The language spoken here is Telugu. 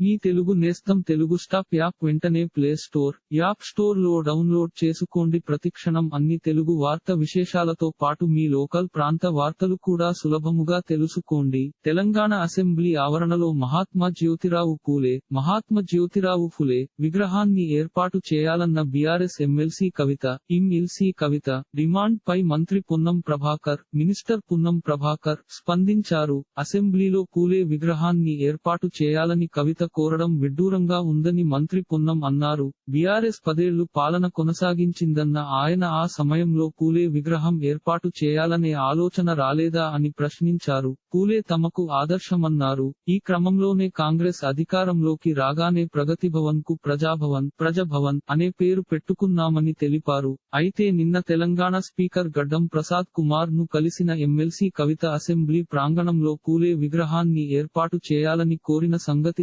మీ తెలుగు నేస్తం తెలుగు స్టాప్ యాప్ వెంటనే ప్లే స్టోర్ యాప్ స్టోర్లో డౌన్లోడ్ చేసుకోండి. ప్రతిక్షణం అన్ని తెలుగు వార్త విశేషాలతో పాటు మీ లోకల్ ప్రాంత వార్తలు కూడా సులభముగా తెలుసుకోండి. తెలంగాణ అసెంబ్లీ ఆవరణలో మహాత్మా జ్యోతిరావు పూలే మహాత్మా జ్యోతిరావు ఫులే విగ్రహాన్ని ఏర్పాటు చేయాలన్న BRS MLC Kavitha MLC Kavitha demand పై మంత్రి పున్నం ప్రభాకర్ మినిస్టర్ పున్నం ప్రభాకర్ స్పందించారు. అసెంబ్లీలో పూలే విగ్రహాన్ని ఏర్పాటు చేయాలని కవిత కోరడం విడ్డూరంగా ఉందని మంత్రి పొన్నం అన్నారు. బీఆర్ఎస్ పదేళ్ళు పాలన కొనసాగించిందన్న ఆయన ఆ సమయంలో పూలే విగ్రహం ఏర్పాటు చేయాలనే ఆలోచన రాలేదా అని ప్రశ్నించారు. పూలే తమకు ఆదర్శమన్నారు. ఈ క్రమంలోనే కాంగ్రెస్ అధికారంలోకి రాగానే ప్రగతి భవన్కు ప్రజాభవన్ ప్రజభవన్ అనే పేరు పెట్టుకున్నామని తెలిపారు. అయితే నిన్న తెలంగాణ స్పీకర్ గడ్డం ప్రసాద్ కుమార్ను కలిసిన ఎమ్మెల్సీ కవిత అసెంబ్లీ ప్రాంగణంలో పూలే విగ్రహాన్ని ఏర్పాటు చేయాలని కోరిన సంగతి